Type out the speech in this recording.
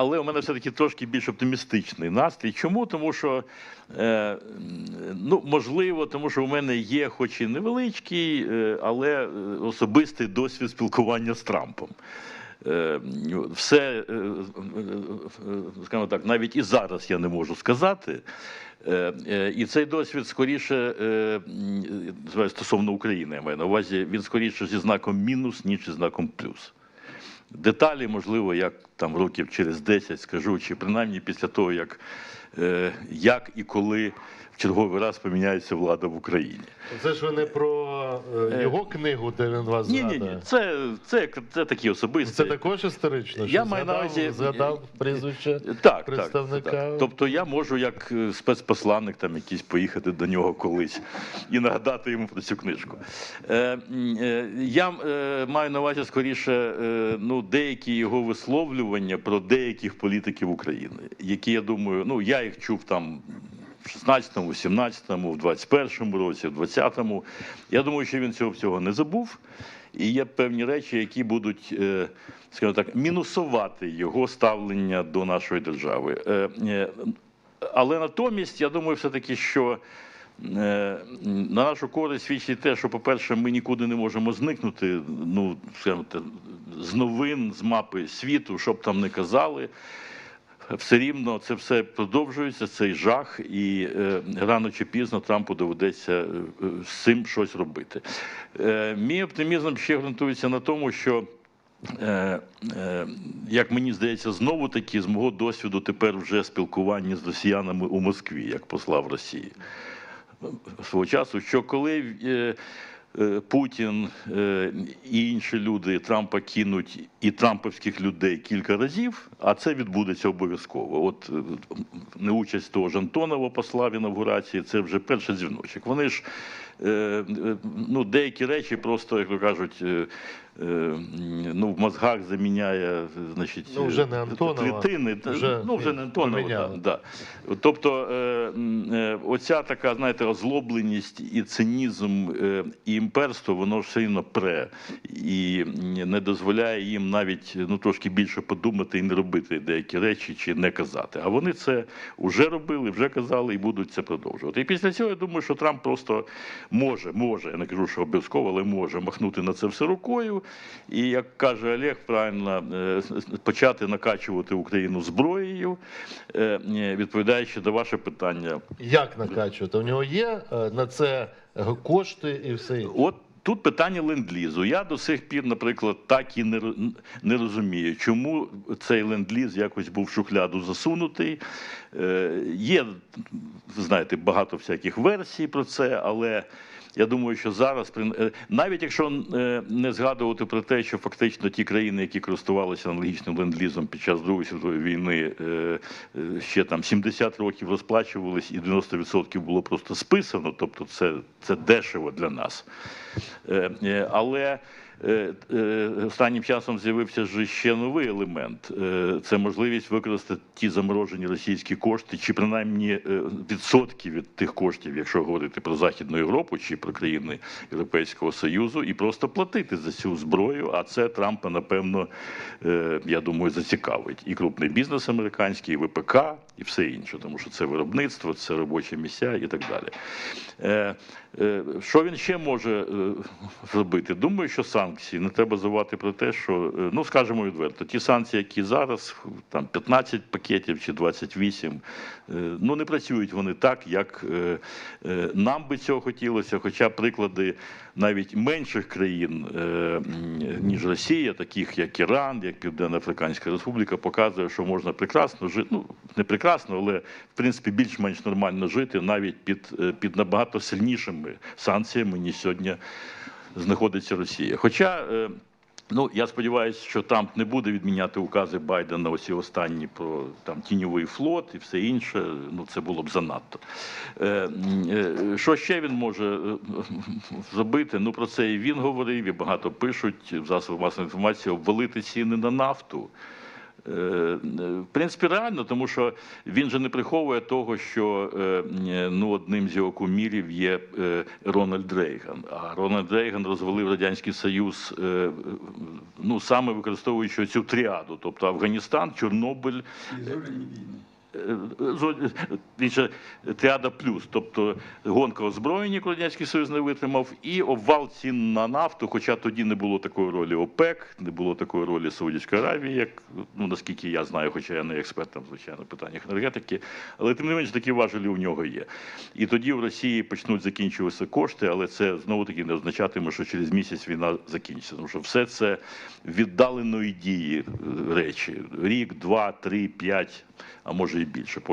але у мене все-таки трошки більш оптимістичний настрій. Чому? Тому що, е, ну, можливо, тому що у мене є, хоч і невеличкий, е, але е, особистий досвід спілкування з Трампом. Е, Все, е, скажімо так, навіть і зараз я не можу сказати. І цей досвід скоріше стосовно України, я маю на увазі, він скоріше зі знаком мінус, ніж зі знаком плюс. Деталі, можливо, як там років через 10 скажу, чи принаймні після того, як, е, як і коли в черговий раз поміняється влада в Україні. Це ж ви не про е, його книгу, де він вас Ні, ні, ні, це, це, це такі особисті. Це також історично. Я маю на увазі- згадав прізвище так, представника. Так, так. Тобто я можу як е, спецпосланник там якийсь поїхати до нього колись і нагадати йому про цю книжку. Е, е, я е, маю на увазі скоріше е, ну, деякі його висловлювання про деяких політиків України, які я думаю, ну я їх чув там. В 16-му, 17-му, в 21-му році, в 20-му. Я думаю, що він цього всього не забув. І є певні речі, які будуть, е, скажімо так, мінусувати його ставлення до нашої держави. Е, е, Але натомість, я думаю, все-таки, що е, на нашу користь свідчить те, що, по-перше, ми нікуди не можемо зникнути ну, скажімо з новин, з мапи світу, що б там не казали все рівно це все продовжується, цей жах, і е, рано чи пізно Трампу доведеться е, з цим щось робити. Е, мій оптимізм ще ґрунтується на тому, що. Е, е, як мені здається, знову таки з мого досвіду тепер вже спілкування з росіянами у Москві, як посла в Росії свого часу, що коли Путін е, і інші люди Трампа кинуть і трамповських людей кілька разів, а це відбудеться обов'язково. От е, неучасть того ж Антонова посла в інавгурації, це вже перший дзвіночок. Вони ж е, е, ну, деякі речі просто, як то кажуть, е, е, ну, в мозгах заміняє, значить, Ну, вже не Антонова, клітини. вже ну, вже не Антонова, поміняли. да, да. Тобто, е, е, оця така, знаєте, озлобленість і цинізм е, і імперство, воно все рівно пре і не дозволяє їм навіть ну трошки більше подумати і не робити деякі речі чи не казати. А вони це вже робили, вже казали і будуть це продовжувати. І після цього я думаю, що Трамп просто може, може, я не кажу, що обов'язково, але може махнути на це все рукою. І як каже Олег, правильно е, почати накачувати Україну зброєю, е, е, відповідаючи на ваше питання. Як накачувати? У нього є на це кошти і все? От тут питання ленд-лізу. Я до сих пір, наприклад, так і не, розумію, чому цей ленд-ліз якось був в шухляду засунутий. Е, є, знаєте, багато всяких версій про це, але. Я думаю, що зараз е, навіть якщо е, не згадувати про те, що фактично ті країни, які користувалися аналогічним ленд-лізом під час Другої світової війни, е, ще там 70 років розплачувались, і 90% було просто списано. Тобто, це, це дешево для нас. Але останнім часом з'явився ж ще новий елемент. Е, Це можливість використати ті заморожені російські кошти, чи принаймні е, відсотки від тих коштів, якщо говорити про Західну Європу чи про країни Європейського Союзу, і просто платити за цю зброю. А це Трампа, напевно, е, я думаю, зацікавить і крупний бізнес американський, і ВПК, і все інше, тому що це виробництво, це робочі місця і так далі. Е, е, Що він ще може е, зробити? Думаю, що санкції не треба забувати про те, що е, ну скажімо відверто, ті санкції, які зараз там 15 пакетів чи 28, е, ну не працюють вони так, як е, нам би цього хотілося. Хоча приклади навіть менших країн, ніж Росія, таких як Іран, як Південна Африканська Республіка, показує, що можна прекрасно жити. Ну не прекрасно, але в принципі більш-менш нормально жити навіть під, під набагато сильнішими санкціями, ніж сьогодні знаходиться Росія. Хоча. е, Ну, я сподіваюся, що Трамп не буде відміняти укази Байдена оці останні про там тіньовий флот і все інше. Ну це було б занадто. Е, е, що ще він може зробити? Ну про це і він говорив, і багато пишуть в засобах масової інформації обвалити ціни на нафту. Е, е, В принципі, реально, тому що він же не приховує того, що е, ну, одним з його кумірів є Рональд Рейган. А Рональд Рейган розвалив Радянський Союз, ну, саме використовуючи цю тріаду, тобто Афганістан, Чорнобиль, І зоряні війни. Е, тріада плюс, тобто гонка озброєння, Радянський Союз не витримав, і обвал цін на нафту, хоча тоді не було такої ролі ОПЕК, не було такої ролі Саудівської Аравії, як ну наскільки я знаю, хоча я не експерт там, звичайно, в питаннях енергетики, але тим не менш такі важелі у нього є. І тоді в Росії почнуть закінчуватися кошти, але це знову таки не означатиме, що через місяць війна закінчиться. Тому що все це віддаленої дії е, речі: рік, два, три, п'ять, а може більше. Поки